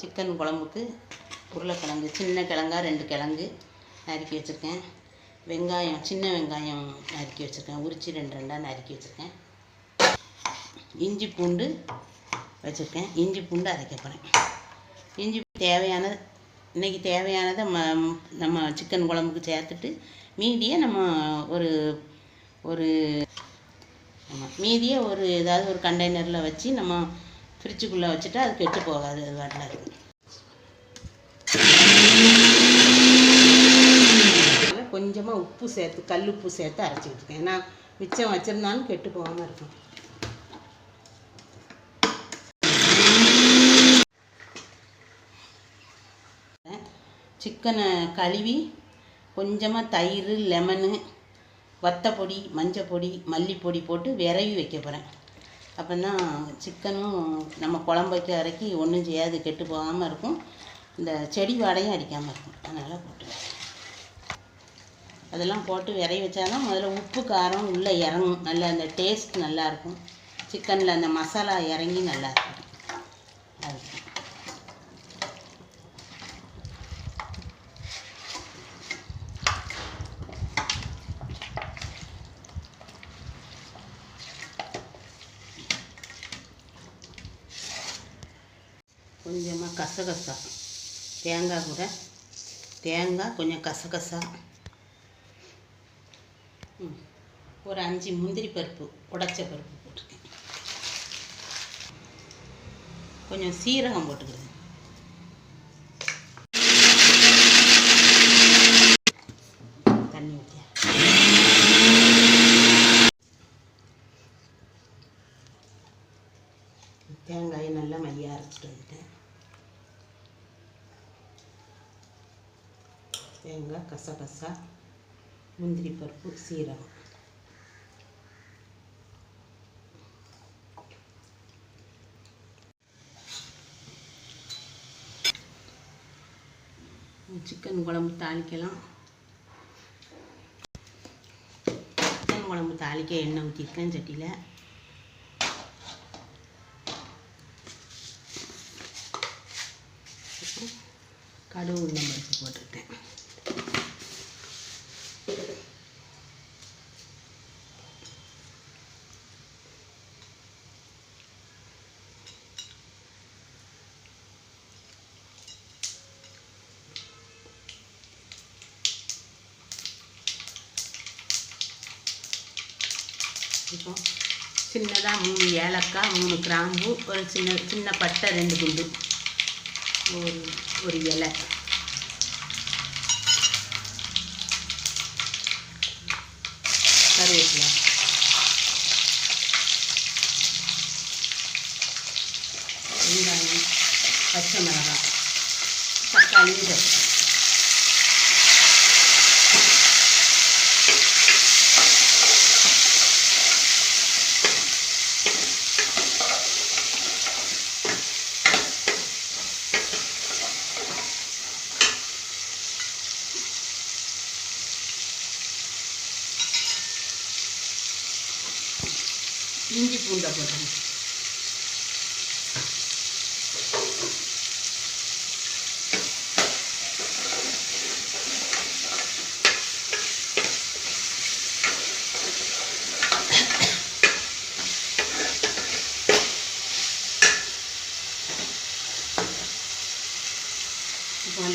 Chicken குழம்புக்கு உருளைக்கிழங்கு சின்ன கிழங்கா ரெண்டு கிழங்கு நறுக்கி வச்சுருக்கேன். வெங்காயம் சின்ன வெங்காயம் நறுக்கி வச்சுருக்கேன். உரிச்சி ரெண்டு ரெண்டாக நறுக்கி வச்சுருக்கேன். இஞ்சி பூண்டு வச்சுருக்கேன். இஞ்சி பூண்டு அரைக்க போகிறேன் இஞ்சி தேவையான இன்றைக்கி தேவையானதை ம நம்ம சிக்கன் குழம்புக்கு சேர்த்துட்டு மீதியை நம்ம ஒரு ஒரு மீதியை ஒரு ஏதாவது ஒரு கண்டெய்னரில் வச்சு நம்ம ஃப்ரிட்ஜுக்குள்ளே வச்சுட்டா அது கெட்டு போகாது அது வரல கொஞ்சமாக உப்பு சேர்த்து கல் உப்பு சேர்த்து அரைச்சிக்கிட்டு இருக்கேன். ஏன்னா மிச்சம் வச்சுருந்தாலும் கெட்டு போகாமல் இருக்கும். சிக்கனை கழுவி கொஞ்சமாக தயிர் லெமனு வத்தப்பொடி மஞ்சள் பொடி மல்லிப்பொடி போட்டு விரவி வைக்க போகிறேன் அப்போன்னா சிக்கனும் நம்ம குழம்பு வைக்க இறக்கி ஒன்றும் செய்யாது கெட்டு போகாமல் இருக்கும். இந்த செடி வாடையும் அடிக்காமல் இருக்கும். அதனால் போட்டு அதெல்லாம் போட்டு விரைவி வச்சாதான் முதல்ல உப்பு காரம் உள்ளே இறங்கும். நல்லா அந்த டேஸ்ட் நல்லாயிருக்கும் சிக்கனில் அந்த மசாலா இறங்கி நல்லாயிருக்கும் அதுக்கு கொஞ்சமாக கசகசா. தேங்காய் கூட. தேங்காய் கொஞ்சம் கசகசா. ம், ஒரு அஞ்சு முந்திரி பருப்பு உடைச்ச பருப்பு போட்டிருக்கேன். கொஞ்சம் சீரகம் போட்டுக்கிறேன் தண்ணி ஊற்றியா தேங்காயை நல்லா மையாக அரைச்சிட்டு வந்துட்டேன் தேங்காய் கசகசா முந்திரி பருப்பு சீரகம். சிக்கன் குழம்பு தாளிக்கலாம். சிக்கன் குழம்பு தாளிக்க எண்ணெய் ஊற்றிருக்கேன் சட்டியில். கடுகு உளுந்தம் பருப்பு போட்டுக்கிட்டேன். இப்போ சின்னதாக மூணு ஏலக்காய் மூணு கிராம்பு ஒரு சின்ன சின்ன பட்டை ரெண்டு குண்டு. ஒரு ஒரு இலை. கருவேப்பிலை. வெங்காயம் பச்சை மிளகாய் தக்காளி இஞ்சி பூண்டை போட்டுருங்க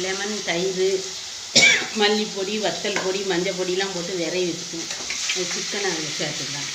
லெமன் தயிர் மல்லிப்பொடி வத்தல் பொடி மஞ்சள் பொடிலாம் போட்டு விரைய வச்சுக்கணும். சிக்கனை சேர்த்துக்கலாம்.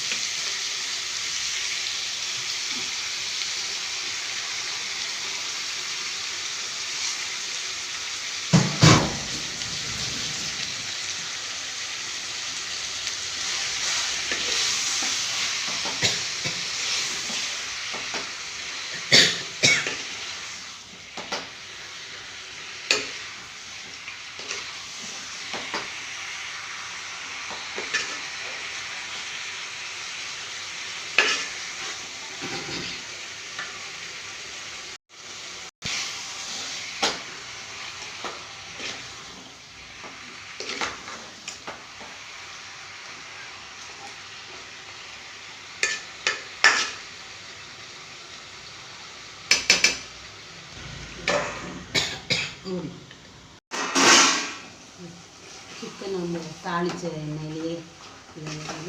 தாளித்த எண்ணெயிலேயே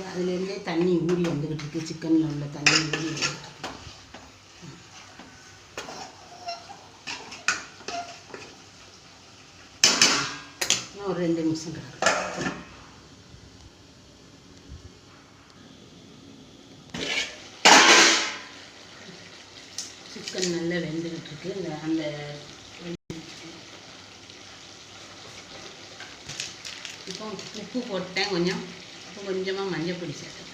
அதுலேருந்தே தண்ணி ஊறி வந்துக்கிட்டு இருக்கு சிக்கனில் உள்ள தண்ணி ஊறி வந்துக்கிட்டு இன்னும் ஒரு ரெண்டு நிமிஷம் கிடக்கும் சிக்கன் நல்லா வெந்துக்கிட்டு இருக்கு இந்த அந்த இப்போ உப்பு போட்டேன் கொஞ்சம் இப்போ கொஞ்சமாக மஞ்சள் பொடி சேர்த்தேன்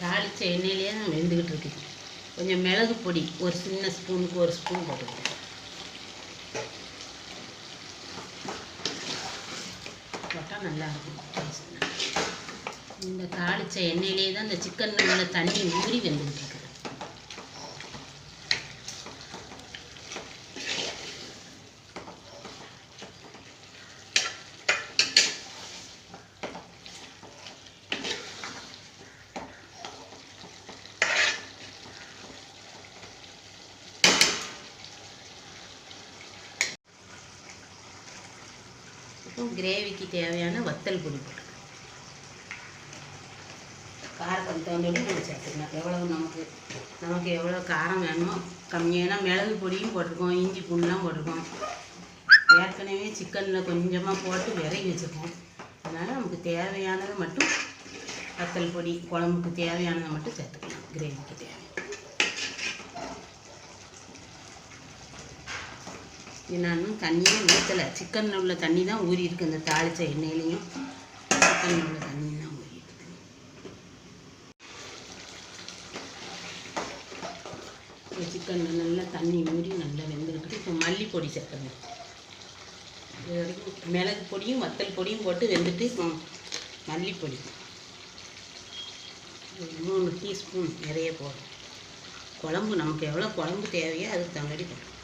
தாளித்த எண்ணெயிலேயே தான் வெந்துக்கிட்டு இருக்கேன் கொஞ்சம் மிளகு பொடி ஒரு சின்ன ஸ்பூனுக்கு ஒரு ஸ்பூன் போட்டுக்கிட்டேன் போட்டால் நல்லாயிருக்கும் இந்த தாளித்த எண்ணெயிலே தான் இந்த சிக்கன் உள்ள தண்ணி ஊறி வெந்துக்கிட்டு இருக்குது இப்போ கிரேவிக்கு தேவையான வத்தல் பொடி. போட்டுக்கலாம் காரத்துக்கு தகுந்தபடி நம்ம சேர்த்துக்கலாம். எவ்வளவு நமக்கு நமக்கு எவ்வளோ காரம் வேணுமோ கம்மியான மிளகு பொடியும் போட்டிருக்கோம் இஞ்சி பூண்டுலாம் போட்டிருக்கோம். ஏற்கனவே சிக்கனில் கொஞ்சமாக போட்டு விறகி வச்சுருக்கோம். அதனால் நமக்கு தேவையானதை மட்டும் வத்தல் பொடி குழம்புக்கு தேவையானதை மட்டும் சேர்த்துக்கலாம் கிரேவிக்கு தேவை இது நான் தண்ணியே ஊற்றலை சிக்கனில் உள்ள தண்ணி தான் ஊறி இருக்கு. இந்த தாளித்த எண்ணெயிலையும் சிக்கனில் உள்ள தண்ணி தான் ஊறி இருக்கு. இப்போ சிக்கனில் நல்லா தண்ணி ஊறி நல்லா வெந்துருக்குது. இப்போ மல்லிப்பொடி சேர்க்கணும். இது வரைக்கும் மிளகு பொடியும் வத்தல் பொடியும் போட்டு வெந்துட்டு இப்போ மல்லிப்பொடி. மூணு டீஸ்பூன் நிறைய போடும் குழம்பு நமக்கு எவ்வளோ குழம்பு தேவையோ அதுக்கு தகுந்தபடி போடும்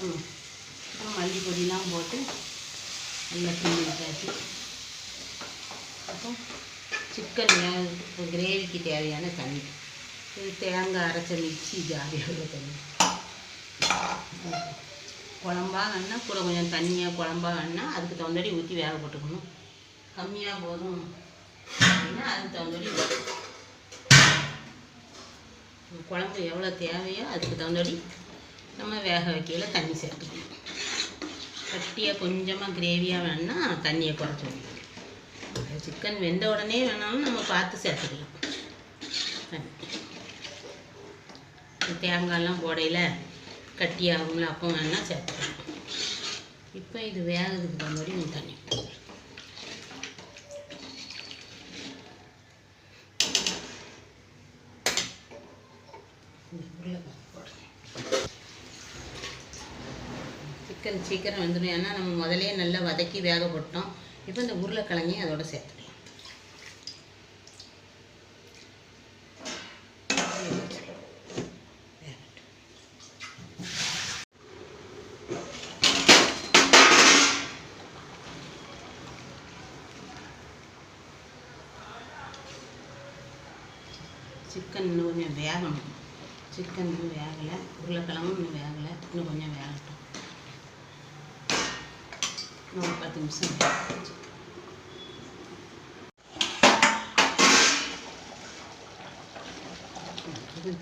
ம் அப்புறம் மல்லி பொடியெலாம் போட்டு நல்லா கிண்டி விட்டாச்சு அப்புறம் சிக்கன் கிரேவிக்கு தேவையான தண்ணி இது தேங்காய் அரைச்ச மிக்சி ஜாரியாக உள்ள தண்ணி குழம்பா வேணா கூட கொஞ்சம் தண்ணியாக குழம்பா வேணா அதுக்கு தகுந்தபடி ஊற்றி வேக போட்டுக்கணும் கம்மியாக போதும் அப்படின்னா அதுக்கு தகுந்தபடி குழம்பு எவ்வளோ தேவையோ அதுக்கு தகுந்தபடி நம்ம வேக வைக்கையில் தண்ணி சேர்த்துக்கணும் கட்டியாக கொஞ்சமாக கிரேவியாக வேணுன்னா தண்ணியை குறைச்சி வைக்கணும் சிக்கன் வெந்த உடனே வேணாலும் நம்ம பார்த்து சேர்த்துக்கலாம். தேங்காயெல்லாம் போடையில் கட்டியாகும்ல அப்போ வேணால் சேர்த்துக்கலாம். இப்போ இது வேகிறதுக்கு தகுந்தபடி நம்ம தண்ணி இந்த உருளைக்கிழங்கு போடுறேன் சிக்கன் சீக்கிரம் வந்துடும். ஏன்னா நம்ம முதலே நல்லா வதக்கி வேக போட்டோம். இப்போ இந்த உருளைக்கிழங்கையும் அதோட சேர்த்துக்கலாம். சிக்கன் இன்னும் கொஞ்சம் வேகணும். சிக்கன் இன்னும் வேகலை. உருளைக்கிழங்கும் இன்னும் வேகலை. இன்னும் கொஞ்சம் வேகட்டும். ஒரு பத்து நிமிஷம்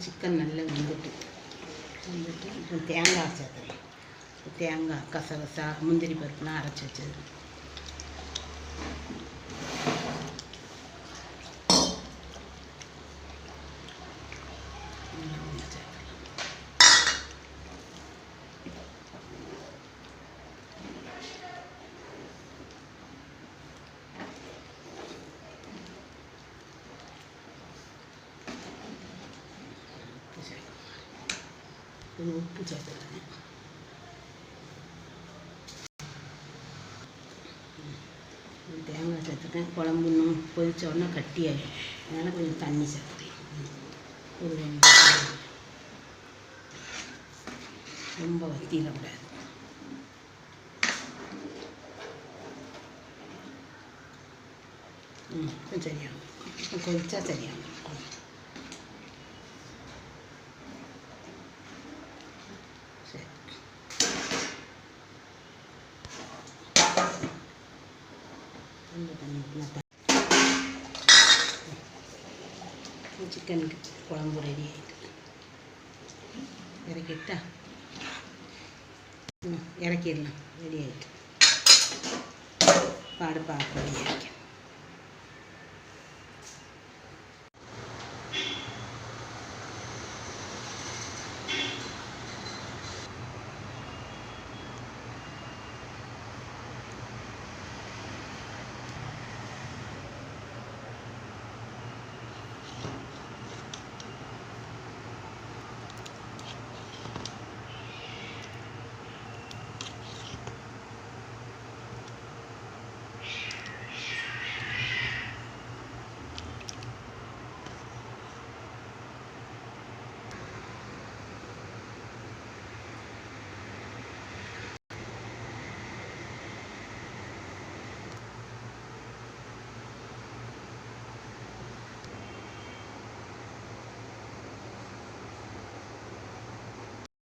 சிக்கன் நல்லா வெந்துட்டு. வந்துட்டு இப்போ தேங்காய் சேர்த்துறேன் தேங்காய் கசகசா முந்திரி பருப்புலாம் அரைச்சி வச்சது நல்லா ஒண்ணா சேர்த்துக்கலாம். கொஞ்சம் உப்பு சேர்த்துக்கிறேன் தேங்காய் சேர்த்துருக்கேன் குழம்பு இன்னும் கொதிச்ச உடனே கட்டியாயிடும் அதனால் கொஞ்சம் தண்ணி சேர்த்துக்கிறேன் ஒரு வெங்காயம். ரொம்ப வத்திடக்கூடாது ம் சரியாகும். இப்போ கொதிச்சா சரியாகும் சரி கொஞ்சம் தண்ணி ஊற்றினா சிக்கனுக்கு குழம்பு ரெடி ஆகிட்டு இறக்கிட்டா? இறக்கிடலாம். ரெடி ஆகிட்டு பாடு பார்க்க ரெடி ஆகிட்டு